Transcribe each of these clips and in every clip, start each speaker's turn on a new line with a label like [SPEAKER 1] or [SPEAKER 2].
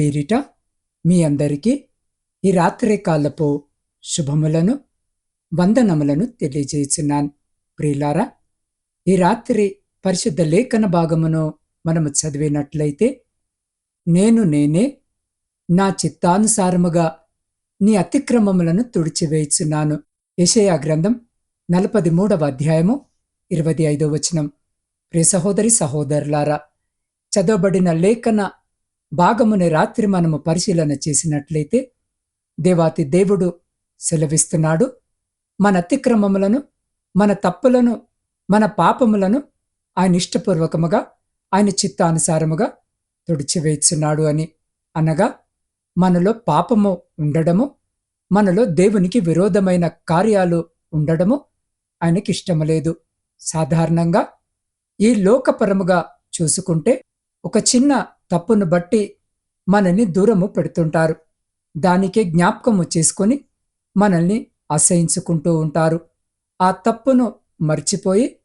[SPEAKER 1] పేరిట మీ అందరికీ ఈ రాత్రి కాలపు శుభములను వందనములను తెలియజేస్తున్నాను ప్రియులారా ఈ రాత్రి పరిశుద్ధ లేఖన భాగమును మనము చదివినట్లయితే నేను నేనే నా చిత్తానుసారముగా నీ అతిక్రమములను తుడిచివేయుచున్నాను యషయా గ్రంథం నలపది మూడవ అధ్యాయము ఇరవై ఐదో వచనం. ప్రియ సహోదరి సహోదరులారా చదవబడిన లేఖన భాగముని రాత్రి మనము పరిశీలన చేసినట్లయితే దేవాతి దేవుడు సెలవిస్తున్నాడు. మన అతిక్రమములను మన తప్పులను మన పాపములను ఆయన ఇష్టపూర్వకముగా ఆయన చిత్తానుసారముగా తుడిచివేస్తున్నాడు అని అనగా మనలో పాపము ఉండడము మనలో దేవునికి విరోధమైన కార్యాలు ఉండడము ఆయనకిష్టము లేదు సాధారణంగా ఈ లోకపరముగా చూసుకుంటే ఒక చిన్న తప్పును బట్టి మనల్ని దూరము పెడుతుంటారు. దానికే జ్ఞాపకము చేసుకొని మనల్ని అసహించుకుంటూ ఉంటారు. ఆ తప్పును మర్చిపోయి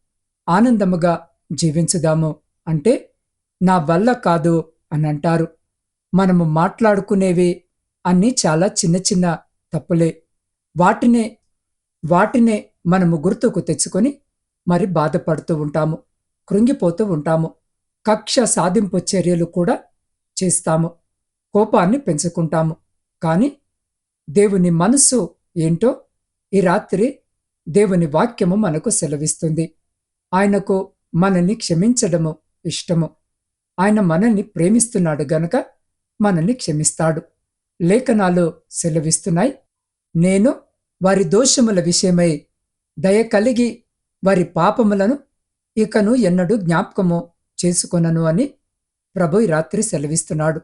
[SPEAKER 1] ఆనందముగా జీవించుదాము అంటే నా వల్ల కాదు అని అంటారు. మనము మాట్లాడుకునేవి అన్నీ చాలా చిన్న చిన్న తప్పులే. వాటినే వాటినే మనము గుర్తుకు తెచ్చుకొని మరి బాధపడుతూ ఉంటాము కృంగిపోతూ ఉంటాము. కక్ష సాధింపు చర్యలు కూడా చేస్తాము. కోపాన్ని పెంచుకుంటాము. కానీ దేవుని మనస్సు ఏంటో ఈ రాత్రి దేవుని వాక్యము మనకు సెలవిస్తుంది. ఆయనకు మనల్ని క్షమించడము ఇష్టము. ఆయన మనల్ని ప్రేమిస్తున్నాడు గనక మనల్ని క్షమిస్తాడు. లేఖనాలు సెలవిస్తున్నాయి. నేను వారి దోషముల విషయమై దయ కలిగి వారి పాపములను ఇకను ఎన్నడూ జ్ఞాపకము చేసుకొనను అని ప్రభు ఈ రాత్రి సెలవిస్తున్నాడు.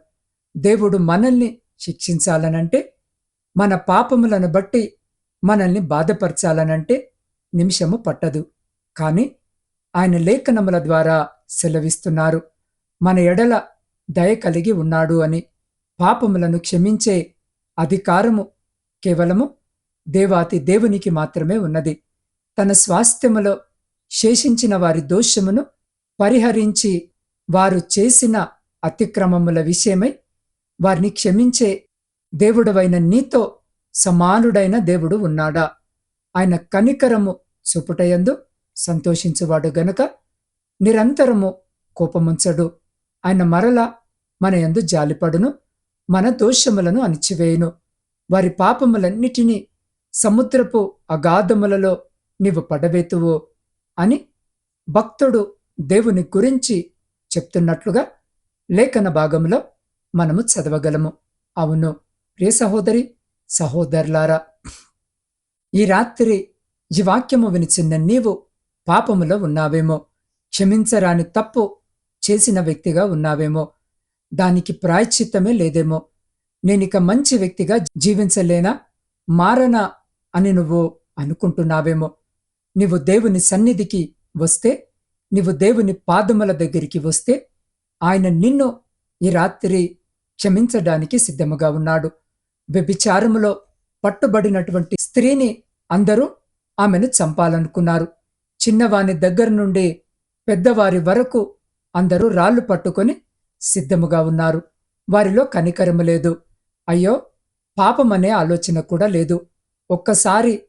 [SPEAKER 1] దేవుడు మనల్ని శిక్షించాలనంటే మన పాపములను బట్టి మనల్ని బాధపరచాలనంటే నిమిషము పట్టదు. కానీ ఆయన లేఖనముల ద్వారా సెలవిస్తున్నారు. మన ఎడల దయ కలిగి ఉన్నాడు అని పాపములను క్షమించే అధికారము కేవలము దేవాతి దేవునికి మాత్రమే ఉన్నది. తన స్వాస్థ్యములో శేషించిన వారి దోషమును పరిహరించి వారు చేసిన అతిక్రమముల విషయమై వారిని క్షమించే దేవుడవైన నీతో సమానుడైన దేవుడు ఉన్నాడా. ఆయన కనికరము చూపుటయందు సంతోషించువాడు గనుక నిరంతరము కోపముంచడు. ఆయన మరల మన యందు జాలిపడును మన దోషములను అణిచివేయును. వారి పాపములన్నిటినీ సముద్రపు అగాధములలో నీవు పడవేతువు అని భక్తుడు దేవుని గురించి చెప్తున్నట్లుగా లేఖన భాగంలో మనము చదవగలము. అవును ప్రియ సహోదరి సహోదరులారా ఈ రాత్రి ఈ వాక్యము వినిచిన్న నీవు పాపములో ఉన్నావేమో క్షమించరాని తప్పు చేసిన వ్యక్తిగా ఉన్నావేమో దానికి ప్రాయశ్చిత్తమే లేదేమో నేనిక మంచి వ్యక్తిగా జీవించలేనా మారనా అని నువ్వు అనుకుంటున్నావేమో నీవు దేవుని సన్నిధికి వస్తే నీవు దేవుని పాదముల దగ్గరికి వస్తే ఆయన నిన్ను ఈ రాత్రి క్షమించడానికి సిద్ధముగా ఉన్నాడు. వ్యభిచారములో పట్టుబడినటువంటి స్త్రీని అందరూ ఆమెను చంపాలనుకున్నారు. చిన్నవాని దగ్గర నుండి పెద్దవారి వరకు అందరూ రాళ్ళు పట్టుకొని సిద్ధముగా ఉన్నారు. వారిలో కనికరము లేదు. అయ్యో పాపమనే ఆలోచన కూడా లేదు. ఒక్కసారి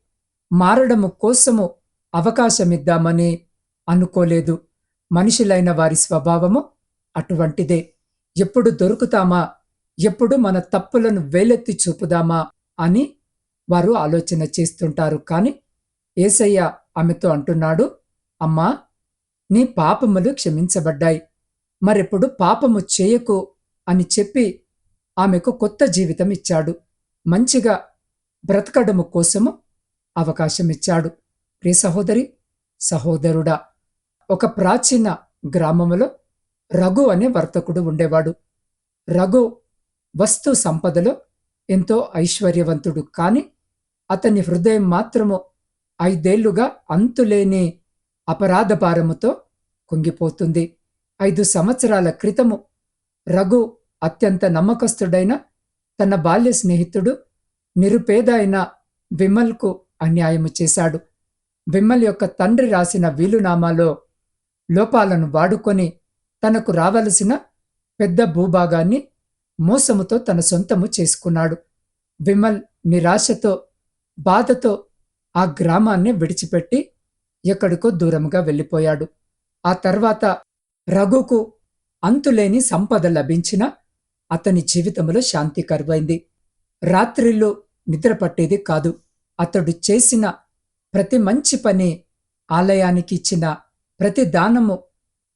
[SPEAKER 1] మారడము కోసము అవకాశమిద్దామని అనుకోలేదు. మనుషులైన వారి స్వభావము అటువంటిదే. ఎప్పుడు దొరుకుతామా? ఎప్పుడు మన తప్పులను వేలెత్తి చూపుదామా? అని వారు ఆలోచన చేస్తుంటారు. కాని ఏసయ్య ఆమెతో అంటున్నాడు అమ్మా నీ పాపములు క్షమించబడ్డాయి. మరెప్పుడు పాపము చేయకు అని చెప్పి ఆమెకు కొత్త జీవితం ఇచ్చాడు. మంచిగా బ్రతకడము కోసము అవకాశం ఇచ్చాడు. ప్రియ సహోదరి సహోదరుడా ఒక ప్రాచీన గ్రామములో రఘు అనే వర్తకుడు ఉండేవాడు. రఘు వస్తు సంపదలో ఎంతో ఐశ్వర్యవంతుడు కాని అతని హృదయం మాత్రము ఐదేళ్ళుగా అంతులేని అపరాధ భారముతో కుంగిపోతుంది. ఐదు సంవత్సరాల క్రితము రఘు అత్యంత నమ్మకస్తుడైన తన బాల్య స్నేహితుడు నిరుపేద అయిన విమల్కు అన్యాయము చేశాడు. విమల్ యొక్క తండ్రి రాసిన వీలునామాలో లోపాలను వాడుకొని తనకు రావలసిన పెద్ద భూభాగాన్ని మోసముతో తన సొంతము చేసుకున్నాడు. విమల్ నిరాశతో బాధతో ఆ గ్రామాన్ని విడిచిపెట్టి ఎక్కడికో దూరంగా వెళ్ళిపోయాడు. ఆ తర్వాత రఘుకు అంతులేని సంపద లభించిన అతని జీవితంలో శాంతి కరువైంది. రాత్రిళ్ళు నిద్రపట్టేది కాదు. అతడు చేసిన ప్రతి మంచి పని ఆలయానికి ఇచ్చిన ప్రతి దానము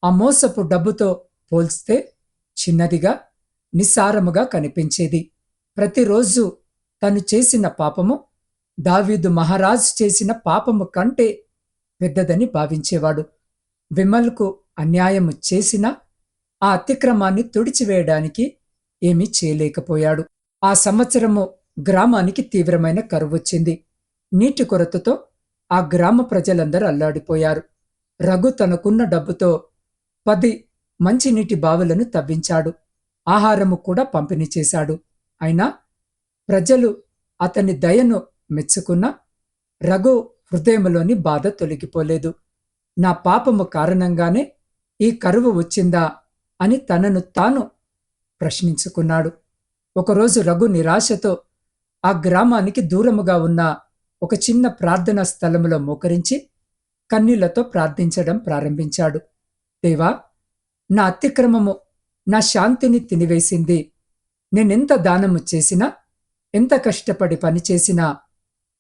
[SPEAKER 1] ఆ మోసపు డబ్బుతో పోల్స్తే చిన్నదిగా నిస్సారముగా కనిపించేది. ప్రతిరోజు తను చేసిన పాపము దావీదు మహారాజు చేసిన పాపము కంటే పెద్దదని భావించేవాడు. విమల్కు అన్యాయము చేసిన ఆ అతిక్రమాన్ని తుడిచివేయడానికి ఏమీ చేయలేకపోయాడు. ఆ సంవత్సరము గ్రామానికి తీవ్రమైన కరువొచ్చింది. నీటి కొరతతో ఆ గ్రామ ప్రజలందరూ అల్లాడిపోయారు. రఘు తనకున్న డబ్బుతో పది మంచినీటి బావులను తవ్వించాడు. ఆహారము కూడా పంపిణీ చేశాడు. అయినా ప్రజలు అతని దయను మెచ్చుకున్న రఘు హృదయంలోని బాధ తొలగిపోలేదు. నా పాపము కారణంగానే ఈ కరువు వచ్చిందా అని తనను తాను ప్రశ్నించుకున్నాడు. ఒకరోజు రఘు నిరాశతో ఆ గ్రామానికి దూరముగా ఉన్న ఒక చిన్న ప్రార్థనా స్థలములో మోకరించి కన్నీళ్ళతో ప్రార్థించడం ప్రారంభించాడు. దేవా నా అతిక్రమము నా శాంతిని తినివేసింది. నేనెంత దానము చేసినా ఎంత కష్టపడి పనిచేసినా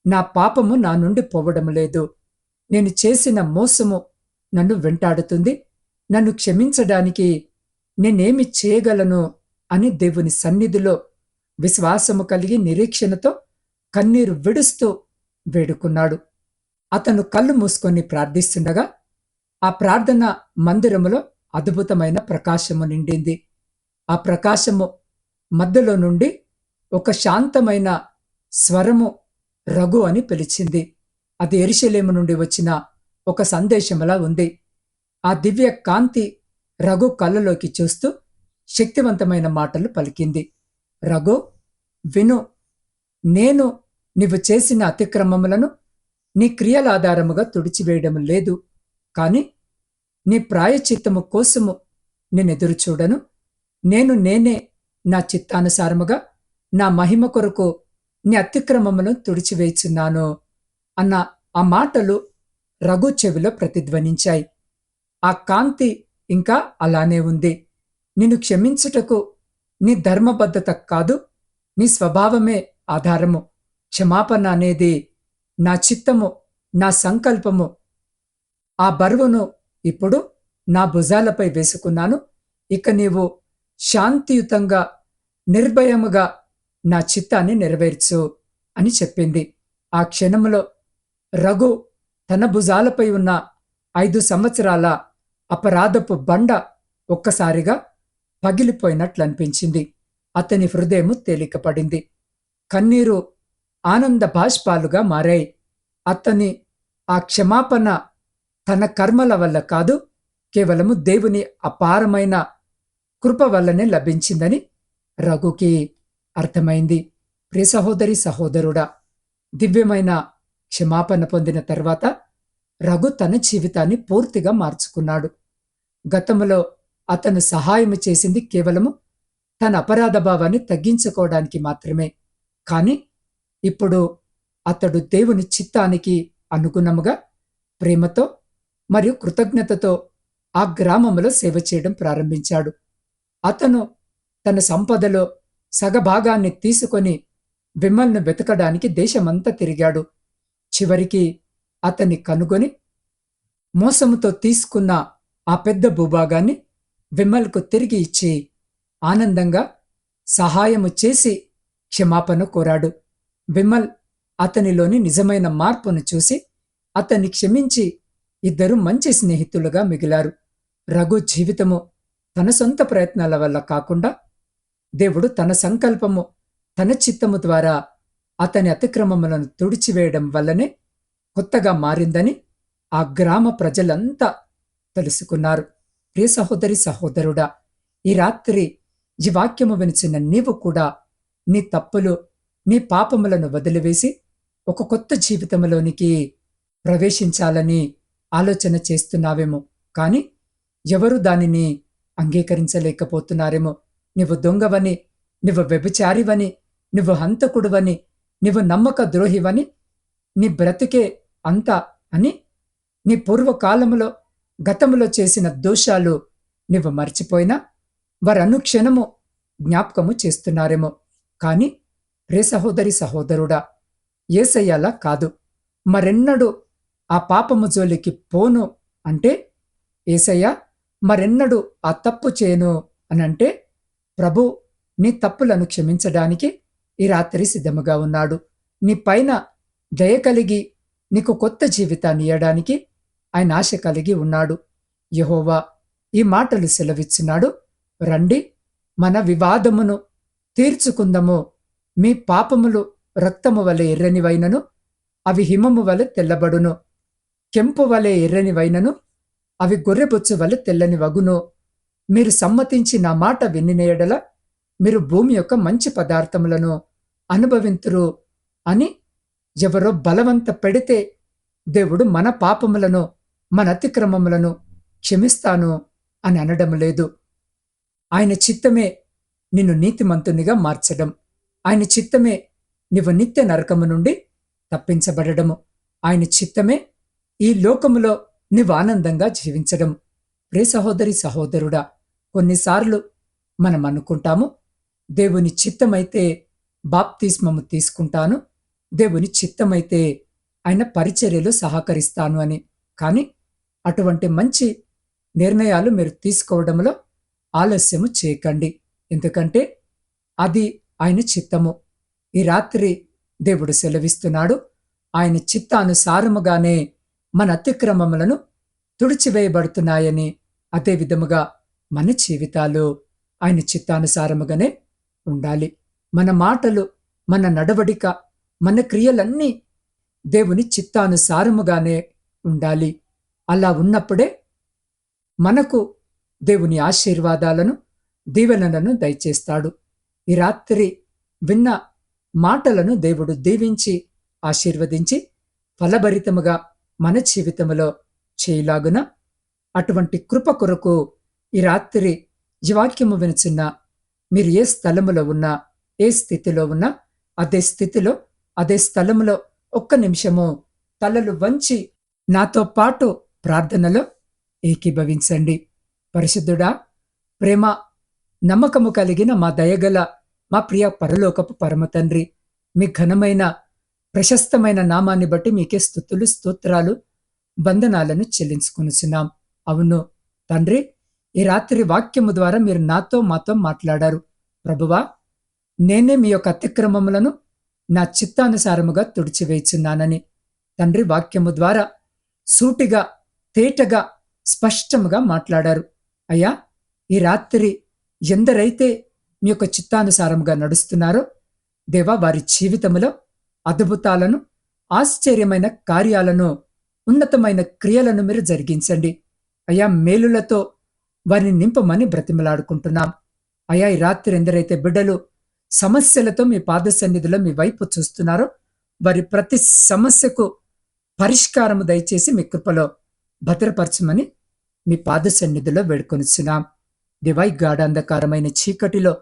[SPEAKER 1] నా పాపము నా నుండి పోవడం లేదు. నేను చేసిన మోసము నన్ను వెంటాడుతుంది. నన్ను క్షమించడానికి నేనేమి చేయగలను అని దేవుని సన్నిధిలో విశ్వాసము కలిగి నిరీక్షణతో కన్నీరు విడుస్తూ వేడుకున్నాడు. అతను కళ్ళు మూసుకొని ప్రార్థిస్తుండగా ఆ ప్రార్థన మందిరములో అద్భుతమైన ప్రకాశము నిండింది. ఆ ప్రకాశము మధ్యలో నుండి ఒక శాంతమైన స్వరము రఘు అని పిలిచింది. అది ఎరిశలేము నుండి వచ్చిన ఒక సందేశములా ఉంది. ఆ దివ్య కాంతి రఘు కళ్ళలోకి చూస్తూ శక్తివంతమైన మాటలు పలికింది. రఘు విను నేను నీవు చేసిన అతిక్రమములను నీ క్రియల ఆధారముగా తుడిచివేయడం లేదు. కాని నీ ప్రాయచిత్తము కోసము నేనెదురు చూడను. నేను నేనే నా చిత్తానుసారముగా నా మహిమ కొరకు నీ అతిక్రమమును తుడిచివేచున్నాను అన్న ఆ మాటలు రఘు చెవిలో ప్రతిధ్వనించాయి. ఆ కాంతి ఇంకా అలానే ఉంది. నిన్ను క్షమించుటకు నీ ధర్మబద్ధత కాదు నీ స్వభావమే ఆధారము. క్షమాపణ అనేది నా చిత్తము నా సంకల్పము ఆ బరువును ఇప్పుడు నా భుజాలపై వేసుకున్నాను. ఇక నీవు శాంతియుతంగా నిర్భయముగా నా చిత్తాన్ని నెరవేర్చు అని చెప్పింది. ఆ క్షణంలో రఘు తన భుజాలపై ఉన్న ఐదు సంవత్సరాల అపరాధపు బండ ఒక్కసారిగా పగిలిపోయినట్లు అనిపించింది అతని హృదయము తేలికపడింది. కన్నీరు ఆనంద బాష్పాలుగా మారాయి. అతని ఆ క్షమాపణ తన కర్మల వల్ల కాదు కేవలము దేవుని అపారమైన కృప వల్లనే లభించిందని రఘుకి అర్థమైంది. ప్రియ సహోదరి సహోదరుడా దివ్యమైన క్షమాపణ పొందిన తర్వాత రఘు తన జీవితాన్ని పూర్తిగా మార్చుకున్నాడు. గతంలో అతను సహాయం చేసింది కేవలము తన అపరాధ భావాన్ని తగ్గించుకోవడానికి మాత్రమే. కాని ఇప్పుడు అతడు దేవుని చిత్తానికి అనుగుణముగా ప్రేమతో మరియు కృతజ్ఞతతో ఆ గ్రామంలో సేవ చేయడం ప్రారంభించాడు. అతను తన సంపదలో సగభాగాన్ని తీసుకొని విమల్ను వెతకడానికి దేశమంతా తిరిగాడు. చివరికి అతన్ని కనుగొని మోసముతో తీసుకున్న ఆ పెద్ద భూభాగాన్ని విమల్కు తిరిగి ఇచ్చి ఆనందంగా సహాయము చేసి క్షమాపణ కోరాడు. విమల్ అతనిలోని నిజమైన మార్పును చూసి అతన్ని క్షమించి ఇద్దరు మంచి స్నేహితులుగా మిగిలారు. రఘు జీవితము తన సొంత ప్రయత్నాల వల్ల కాకుండా దేవుడు తన సంకల్పము తన చిత్తము ద్వారా అతని అతిక్రమములను తుడిచివేయడం వల్లనే కొత్తగా మారిందని ఆ గ్రామ ప్రజలంతా తెలుసుకున్నారు. ప్రియ సహోదరి సహోదరుడా ఈ రాత్రి ఈ వాక్యము వినిచిన నీవు కూడా నీ తప్పులు నీ పాపములను వదిలివేసి ఒక కొత్త జీవితంలోనికి ప్రవేశించాలని ఆలోచన చేస్తున్నావేమో. కానీ ఎవరు దానిని అంగీకరించలేకపోతున్నారేమో. నీవు దొంగవని నువ్వు వ్యభిచారివని నువ్వు హంతకుడువని నువ్వు నమ్మక ద్రోహివని నీ బ్రతికే అంత అని నీ పూర్వకాలములో గతములో చేసిన దోషాలు నువ్వు మర్చిపోయినా వారు అనుక్షణము జ్ఞాపకము చేస్తున్నారేమో. కానీ రే సహోదరి సహోదరుడా ఏసయ్యాలా కాదు. మరెన్నడూ ఆ పాపము జోలికి పోను అంటే ఏసయ్య మరెన్నడూ ఆ తప్పు చేయను అనంటే ప్రభు నీ తప్పులను క్షమించడానికి ఈ రాత్రి సిద్ధముగా ఉన్నాడు. నీ పైన దయ కలిగి నీకు కొత్త జీవితాన్ని ఇయ్యడానికి ఆయన ఆశ కలిగి ఉన్నాడు. యహోవా ఈ మాటలు సెలవిచ్చున్నాడు రండి మన వివాదమును తీర్చుకుందము. మీ పాపములు రక్తము వలె ఎర్రనివైనను అవి హిమము వలె తెల్లబడును. కెంపు వలె ఎర్రనివైనను అవి గొర్రెబొచ్చు వలె తెల్లని వగును. మీరు సమ్మతించి నా మాట విన్నినేయడల మీరు భూమి యొక్క మంచి పదార్థములను అనుభవింతురు అని ఎవరో బలవంత పెడితే దేవుడు మన పాపములను మన అతిక్రమములను క్షమిస్తాను అని అనడం లేదు. ఆయన చిత్తమే నిన్ను నీతిమంతునిగా మార్చడం. ఆయన చిత్తమే నీవు నిత్య నరకము నుండి తప్పించబడము ఆయన చిత్తమే ఈ లోకములో నీవు ఆనందంగా జీవించడం. ప్రే సహోదరి సహోదరుడా కొన్నిసార్లు మనం అనుకుంటాము దేవుని చిత్తమైతే బాప్తిస్మము తీసుకుంటాను దేవుని చిత్తమైతే ఆయన పరిచర్యలు సహకరిస్తాను అని. కానీ అటువంటి మంచి నిర్ణయాలు మీరు తీసుకోవడంలో ఆలస్యము చేయకండి. ఎందుకంటే అది ఆయన చిత్తము. ఈ రాత్రి దేవుడు సెలవిస్తున్నాడు. ఆయన చిత్తానుసారముగానే మన అతిక్రమములను తుడిచివేయబడుతున్నాయని అదే విధముగా మన జీవితాలు ఆయన చిత్తానుసారముగానే ఉండాలి. మన మాటలు మన నడవడిక మన క్రియలన్నీ దేవుని చిత్తానుసారముగానే ఉండాలి. అలా ఉన్నప్పుడే మనకు దేవుని ఆశీర్వాదాలను దీవెనలను దయచేస్తాడు. ఈ రాత్రి విన్న మాటలను దేవుడు దీవించి ఆశీర్వదించి ఫలభరితముగా మన జీవితంలో చేయలాగున అటువంటి కృప కొరకు ఈ రాత్రి ఈ వాక్యము వినుచున్న మీరు ఏ స్థలములో ఉన్నా ఏ స్థితిలో ఉన్నా అదే స్థితిలో అదే స్థలములో ఒక్క నిమిషము తలలు వంచి నాతో పాటు ప్రార్థనలో ఏకీభవించండి. పరిశుద్ధుడా ప్రేమ నమ్మకము కలిగిన మా దయగల మా ప్రియ పరలోకపు పరమ తండ్రి మీ ఘనమైన ప్రశస్తమైన నామాన్ని బట్టి మీకే స్థుతులు స్తోత్రాలు వందనాలను చెల్లించుకొనిచున్నాం. అవును తండ్రి ఈ రాత్రి వాక్యము ద్వారా మీరు నాతో మాతో మాట్లాడారు. ప్రభువా నేనే మీ యొక్క అతిక్రమములను నా చిత్తానుసారముగా తుడిచివేచున్నానని తండ్రి వాక్యము ద్వారా సూటిగా తేటగా స్పష్టముగా మాట్లాడారు. అయ్యా ఈ రాత్రి ఎందరైతే మీ యొక్క చిత్తానుసారముగా నడుస్తున్నారో. దేవా వారి జీవితములో అద్భుతాలను ఆశ్చర్యమైన కార్యాలను ఉన్నతమైన క్రియలను మీరు జరిగించండి. అయా మేలులతో వారిని నింపమని బ్రతిమలాడుకుంటున్నాం. అయా ఈ రాత్రి ఎందరైతే బిడ్డలు సమస్యలతో మీ పాద సన్నిధిలో మీ వైపు చూస్తున్నారో వారి ప్రతి సమస్యకు పరిష్కారము దయచేసి మీ కృపలో భద్రపరచమని మీ పాద సన్నిధిలో వేడుకొనిచున్నాం. దివై గాఢాంధకారమైన చీకటిలో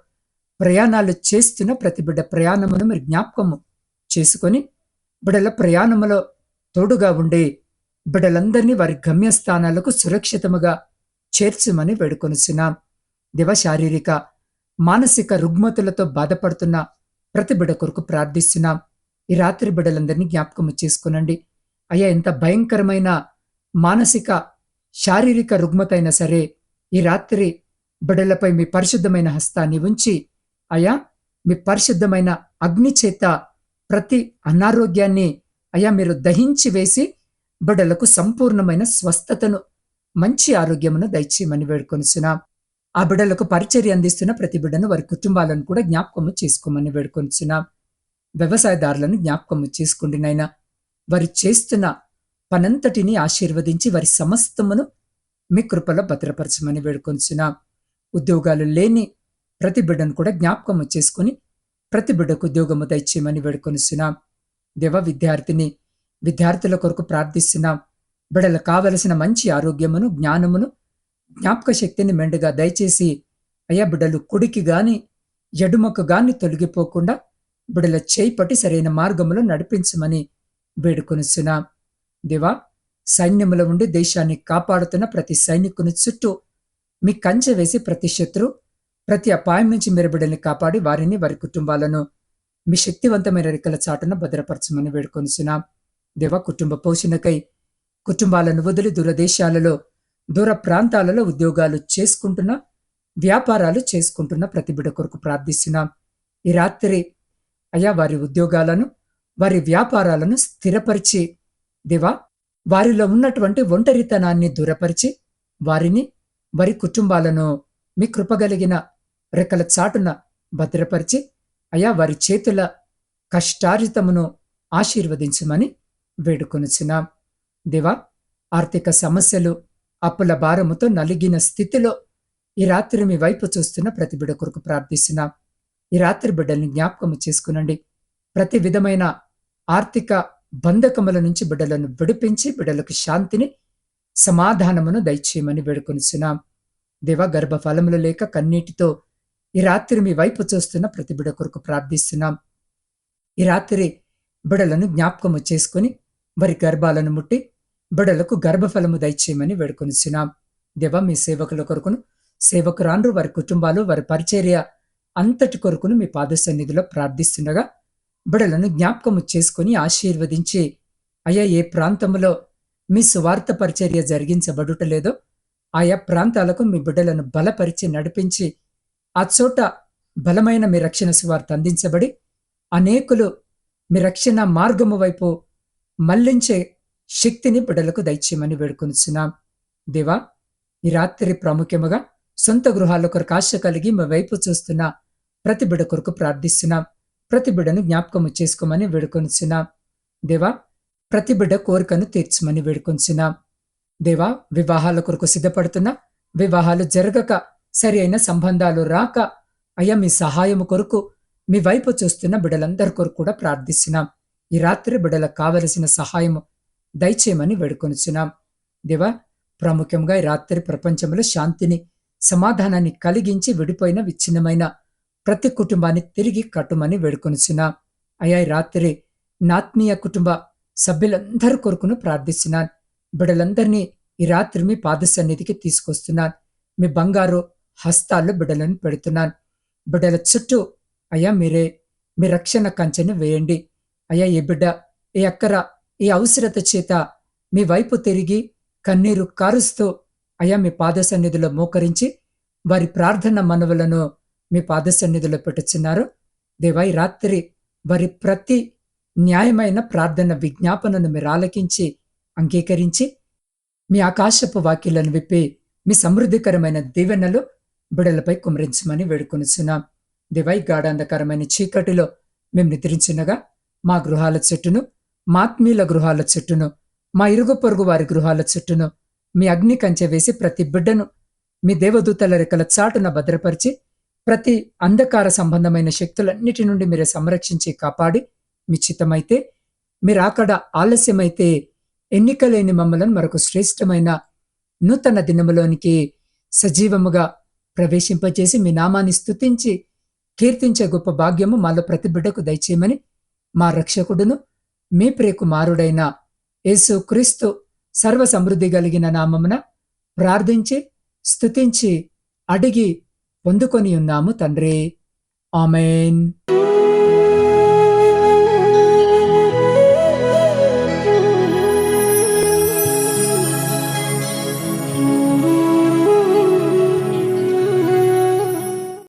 [SPEAKER 1] ప్రయాణాలు చేస్తున్న ప్రతి బిడ్డ ప్రయాణమును మీరు జ్ఞాపకము చేసుకొని బిడ్డల ప్రయాణములో తోడుగా ఉండి బిడ్డలందరినీ వారి గమ్యస్థానాలకు సురక్షితముగా చేర్చమని వేడుకొనిచున్నాం. దివ శారీరక మానసిక రుగ్మతులతో బాధపడుతున్న ప్రతి బిడ కొరకు ప్రార్థిస్తున్నాం. ఈ రాత్రి బిడ్డలందరినీ జ్ఞాపకము చేసుకునండి. అయ్యా ఎంత భయంకరమైన మానసిక శారీరక రుగ్మత అయినా సరే ఈ రాత్రి బిడలపై మీ పరిశుద్ధమైన హస్తాన్ని ఉంచి అయ్యా మీ పరిశుద్ధమైన అగ్ని చేత ప్రతి అనారోగ్యాన్ని అయ్యా మీరు దహించి వేసి బిడ్డలకు సంపూర్ణమైన స్వస్థతను మంచి ఆరోగ్యమును దయచేయమని వేడుకొనిచున్నాం. ఆ బిడ్డలకు పరిచర్య అందిస్తున్న ప్రతి బిడ్డను వారి కుటుంబాలను కూడా జ్ఞాపకము చేసుకోమని వేడుకొనిచున్నాం. వ్యవసాయదారులను జ్ఞాపకము చేసుకోండి నైనా వారు చేస్తున్న పనంతటిని ఆశీర్వదించి వారి సమస్తమును మీ కృపలో భద్రపరచమని వేడుకొనిచున్నాం. ఉద్యోగాలు లేని ప్రతి బిడ్డను కూడా జ్ఞాపకము చేసుకుని ప్రతి బిడ్డకు ఉద్యోగము దయచేయమని వేడుకొనిస్తున్నాం దేవ విద్యార్థిని విద్యార్థుల కొరకు ప్రార్థిస్తున్నాం. బిడ్డలకు కావలసిన మంచి ఆరోగ్యమును జ్ఞానమును జ్ఞాపక శక్తిని మెండుగా దయచేసి అయ్యా బిడ్డలు కుడికి గాని ఎడుమకు గాని తొలగిపోకుండా బిడల చేయి సరైన మార్గంలో నడిపించమని వేడుకొనుచున్నాం. దేవా సైన్యములో ఉండి దేశాన్ని కాపాడుతున్న ప్రతి సైనికుని చుట్టూ మీ కంచె వేసి ప్రతి శత్రు ప్రతి అపాయం నుంచి మీరు బిడ్డల్ని కాపాడి వారిని వారి కుటుంబాలను మీ శక్తివంతమైన రెక్కల చాటున భద్రపరచమని వేడుకొనుచున్నాం. దేవ కుటుంబ పోషణకై కుటుంబాలను వదిలి దూరదేశాలలో దూర ప్రాంతాలలో ఉద్యోగాలు చేసుకుంటున్న వ్యాపారాలు చేసుకుంటున్న ప్రతి బిడ్డ కొరకు ప్రార్థిస్తున్నాం. ఈ రాత్రి అయా వారి ఉద్యోగాలను వారి వ్యాపారాలను స్థిరపరిచి దేవా వారిలో ఉన్నటువంటి ఒంటరితనాన్ని దూరపరిచి వారిని వారి కుటుంబాలను మీ కృపగలిగిన రెక్కల చాటున భద్రపరిచి అయా వారి చేతుల కష్టార్జితమును ఆశీర్వదించమని వేడుకొనుచున్నాం. దేవా ఆర్థిక సమస్యలు అప్పుల భారముతో నలిగిన స్థితిలో ఈ రాత్రి మీ వైపు చూస్తున్న ప్రతి బిడ్డ కొరకు ప్రార్థిస్తున్నాం. ఈ రాత్రి బిడ్డల్ని జ్ఞాపకము చేసుకునండి. ప్రతి విధమైన ఆర్థిక బంధకముల నుంచి బిడ్డలను విడిపించి బిడ్డలకు శాంతిని సమాధానమును దయచేయమని వేడుకొనిచున్నాం. దేవ గర్భఫలములు లేక కన్నీటితో ఈ రాత్రి మీ వైపు చూస్తున్న ప్రతి బిడ కొరకు ప్రార్థిస్తున్నాం. ఈ రాత్రి బిడలను జ్ఞాపకము చేసుకుని వారి గర్భాలను ముట్టి బిడలకు గర్భఫలము దయచేయమని వేడుకొనిచున్నాం. దేవ మీ సేవకుల కొరకును సేవకురాండ్రు వారి కుటుంబాలు వారి పరిచర్య అంతటి కొరకును మీ పాద సన్నిధిలో ప్రార్థిస్తుండగా బిడలను జ్ఞాపకము చేసుకుని ఆశీర్వదించి అయ్యా ఏ ప్రాంతంలో మీ సువార్త పరిచర్య జరిగించబడుటలేదో ఆయా ప్రాంతాలకు మీ బిడ్డలను బలపరిచి నడిపించి ఆ చోట బలమైన మీ రక్షణ సువార్త అందించబడి అనేకులు మీ రక్షణ మార్గము వైపు మళ్ళించే శక్తిని బిడ్డలకు దయచేయమని వేడుకొనిచున్నాం. దేవా ఈ రాత్రి ప్రాముఖ్యముగా సొంత గృహాల కొరకు ఆశ కలిగి మీ వైపు చూస్తున్న ప్రతి బిడ కొరకు ప్రార్థిస్తున్నాం. ప్రతి బిడను జ్ఞాపకము చేసుకోమని వేడుకొనిచున్నాం. దేవా ప్రతి బిడ్డ కోరికను తీర్చమని వేడుకొంచున్నాం దేవా వివాహాల కొరకు సిద్ధపడుతున్నా వివాహాలు జరగక సరి అయిన సంబంధాలు రాక అయ్యా మీ సహాయము కొరకు మీ వైపు చూస్తున్న బిడలందరి కొరకు కూడా ప్రార్థిస్తున్నాం. ఈ రాత్రి బిడలకు కావలసిన సహాయము దయచేయమని వేడుకొనుచున్నాం. దేవా ప్రాముఖ్యంగా ఈ రాత్రి ప్రపంచంలో శాంతిని సమాధానాన్ని కలిగించి విడిపోయిన విచ్ఛిన్నమైన ప్రతి కుటుంబాన్ని తిరిగి కట్టుమని వేడుకొనుచున్నా. అయ్యా ఈ రాత్రి నాత్మీయ కుటుంబ సభ్యులందరి కొరకును ప్రార్థిస్తున్నాను. బిడలందరినీ ఈ రాత్రి మీ పాద సన్నిధికి తీసుకొస్తున్నాను. మీ బంగారు హస్తాలు బిడలను పెడుతున్నాను. బిడ్డల చుట్టూ అయ్యా మీరే మీ రక్షణ కంచెను వేయండి. అయ్యా ఈ బిడ్డ ఈ అక్కర ఈ అవసరత చేత మీ వైపు తిరిగి కన్నీరు కారుస్తూ అయ్యా మీ పాద సన్నిధిలో మోకరించి వారి ప్రార్థన మనవులను మీ పాద సన్నిధిలో పెట్టుచున్నారు దేవాయి రాత్రి వారి ప్రతి న్యాయమైన ప్రార్థన విజ్ఞాపనను మీరు ఆలకించి అంగీకరించి మీ ఆకాశపు వాక్యాలను విప్పి మీ సమృద్ధికరమైన దీవెనలు బిడలపై కుమరించమని వేడుకొనిచున్నాం. దివై గాఢాంధకరమైన చీకటిలో మేము నిద్రించినగా మా గృహాల చెట్టును మాత్మీల గృహాల చెట్టును మా ఇరుగు పొరుగు వారి గృహాల చెట్టును మీ అగ్ని కంచె వేసి ప్రతి బిడ్డను మీ దేవదూతల రెక్కల చాటున భద్రపరిచి ప్రతి అంధకార సంబంధమైన శక్తులన్నిటి నుండి మీరే సంరక్షించి కాపాడి మీ చిత్తమైతే మీరు అక్కడ ఆలస్యమైతే ఎన్నికలేని మమ్మలను మరొక శ్రేష్టమైన నూతన దినములోనికి సజీవముగా ప్రవేశింపచేసి మీ నామాన్ని స్తుతించి కీర్తించే గొప్ప భాగ్యము మాలో ప్రతి బిడ్డకు దయచేయమని మా రక్షకుడును మీ ప్రియకుమారుడైన యేసు క్రీస్తు సర్వ సమృద్ధి కలిగిన నామమున ప్రార్థించి స్తుతించి అడిగి పొందుకొని ఉన్నాము తండ్రి. ఆమెన్.